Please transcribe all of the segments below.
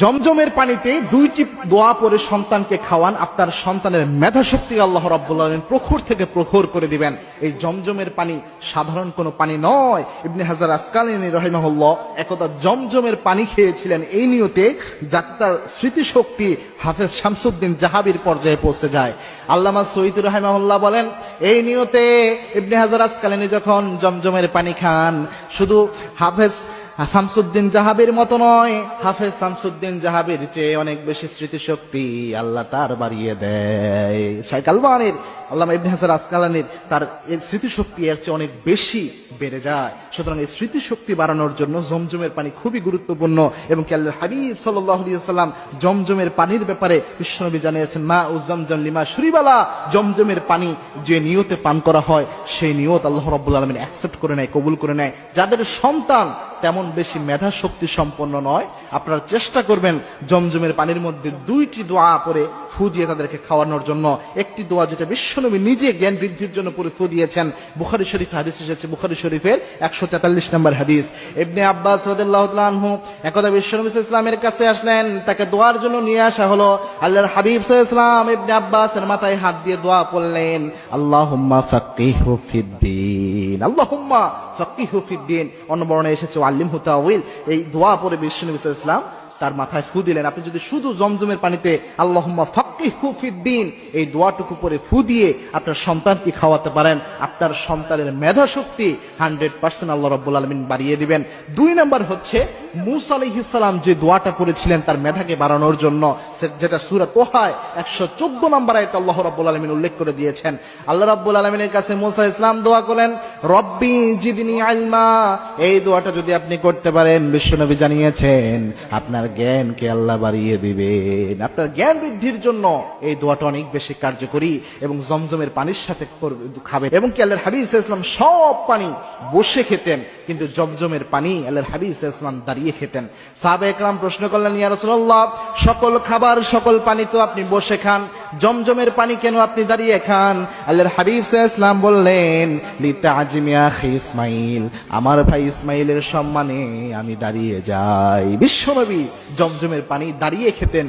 জমজমের পানিতে দুইটি দোয়া পরে সন্তানকে খাওয়ান। আপনার সন্তানের মেধা শক্তি আল্লাহ রাব্বুল প্রখর থেকে প্রখর করে দিবেন। এই জমজমের পানি সাধারণ কোনো পানি নয়। ইবনে হাজার আসকালিনী রহিমাহুল্লাহ একদা জমজমের পানি খেয়েছিলেন। এই নিয়তে যাতে তার স্মৃতিশক্তি হাফেজ শামসুদ্দিন জাহাবির পর্যায়ে পৌঁছে যায়। আল্লামা সৈয়দ রহিমাহুল্লাহ বলেন, এই নিয়তে ইবনে হাজার আসকালিনী যখন জমজমের পানি খান, শুধু হাফেজ শামসুদ্দিন জাহাবের মতো নয়। হাফেজ শামসুদ্দিন জাহাবের চেয়ে অনেক বেশি স্মৃতিশক্তি আল্লাহ তার বাড়িয়ে দেয়। শাইখ আলবানের, আল্লামা ইবনে হাসান আসকালানির তার স্মৃতিশক্তি এর চেয়ে অনেক বেশি বেড়ে যায়। সুতরাং এই স্মৃতিশক্তি বাড়ানোর জন্য জমজমের পানি খুবই গুরুত্বপূর্ণ এবং আল্লাহ হাবিব সাল্লাম জমজমের পানির ব্যাপারে বিশ্বনবী জানিয়েছেন, মা ও জমজম লিমা শুরিবালা। জমজমের পানি যে নিয়তে পান করা হয়, সেই নিয়ত আল্লাহ রব্বুল আলমিন অ্যাকসেপ্ট করে নেয়, কবুল করে নেয়। যাদের সন্তান তেমন বেশি মেধা শক্তি সম্পন্ন নয়। আপনারা চেষ্টা করবেন জমজমের পানির মধ্যে দুইটি দোয়া পরে ফু দিয়ে তাদেরকে খাওয়ানোর জন্য। একটি দোয়া যেটা বিশ্বনবী নিজে জ্ঞান বৃদ্ধির জন্য পরে ফু দিয়েছেন। বুখারি শরীফ হাদিস এসেছে, বুখারি শরীফের একশো তেতাল্লিশ নম্বর হাদিস। ইবনে আব্বাস আনহু একদা বিশ্বনবী ইসলামের কাছে আসলেন, তাকে দোয়ার জন্য নিয়ে আসা হলো। আল্লাহর হাবিব ইসলাম ইবনে আব্বাসের মাথায় হাত দিয়ে দোয়া পড়লেন ফাক্কিহু ফিদ্দিন আল্লাহুম্মা ফাক্কিহু অন্নবরণে এসেছে আল্লিম হুতাউল এই দোয়া পরে ইসলাম তার মাথায় ফু দিলেন। আপনি যদি শুধু জমজমের পানিতে আল্লাহ ফকিহুফিদ্দিন এই দোয়াটুকু পরে ফু দিয়ে আপনার সন্তানকে খাওয়াতে পারেন। আপনার সন্তানের মেধা শক্তি হান্ড্রেড পার্সেন্ট আল্লাহ রব্বুল আলমিন বাড়িয়ে দিবেন। দুই নাম্বার হচ্ছে মুসা যে দোয়াটা করেছিলেন তার মেধাকে বাড়ানোর জন্য যেটা একশো চোদ্দ নম্বর আয়তে আল্লাহ আলমিন উল্লেখ করে দিয়েছেন। আল্লাহ আলমিনের কাছে মুসা ইসলাম দোয়া করেন রব্বি জিদিনী আলমা এই দোয়াটা যদি আপনি করতে পারেন বিশ্বনবী জানিয়েছেন, আপনার জ্ঞানকে আল্লাহ বাড়িয়ে দিবেন। আপনার জ্ঞান বৃদ্ধির জন্য এই দোয়াটা অনেক বেশি কার্যকরী এবং জমজমের পানির সাথে খাবেন। এবং কি আল্লাহর হাবিব ইসলাম সব পানি বসে খেতেন, কিন্তু জমজমের পানি আল্লাহর হাবিব ইসলাম দাঁড়িয়ে খেতেন। সাহাবে একরাম প্রশ্ন করলেন, ইয়া রাসূলুল্লাহ, সকল খাবার, সকল পানি তো আপনি বসে খান। জমজমের পানি কেন আপনি দাঁড়িয়ে খান? আল্লাহর হাবিব ইসলাম বললেন আখি ইসমাইল, আমার ভাই ইসমাইলের সম্মানে আমি দাঁড়িয়ে যাই। বিশ্বনবী জমজমের পানি দাঁড়িয়ে খেতেন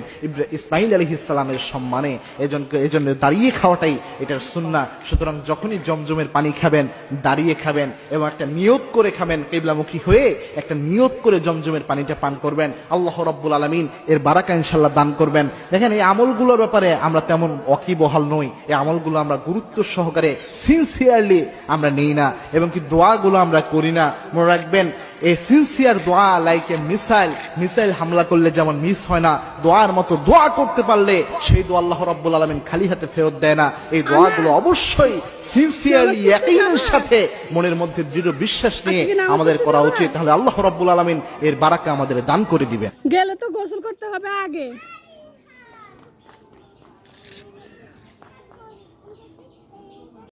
ইসমাইল আলহ ইসলামের সম্মানে। এজন্য এজন্য দাঁড়িয়ে খাওয়াটাই এটার সুন্না সুতরাং যখনই জমজমের পানি খাবেন, দাঁড়িয়ে খাবেন এবং একটা নিয়ত করে খাবেন, কেবলামুখী হয়ে একটা নিয়ত করে জমজমের পানিটা পান করবেন, আল্লাহ রব্বুল আলমিন এর বারাকা ইনশাল্লাহ দান করবেন। দেখেন এই আমলগুলোর ব্যাপারে আমরা তেমন অকিবহাল নই। এই আমলগুলো আমরা গুরুত্ব সহকারে সিনসিয়ারলি আমরা নেই না এবং কি দোয়াগুলো আমরা করি না। মনে রাখবেন এই সিনসিয়ার দোয়া লাইক এ মিসাইল মিসাইল হামলা করলে যেমন মিস হয় না দোয়ার মতো দোয়া করতে পারলে সেই দোয়া আল্লাহ রাব্বুল আলামিন খালি হাতে ফেরত দেয় না। এই দোয়াগুলো অবশ্যই সিনসিয়ারলি ইয়াকিনের সাথে মনের মধ্যে দৃঢ় বিশ্বাস নিয়ে আমাদের করা উচিত। তাহলে আল্লাহ রাব্বুল আলামিন এর বারাকা আমাদের দান করে দিবেন। গেলে তো গোসল করতে হবে আগে।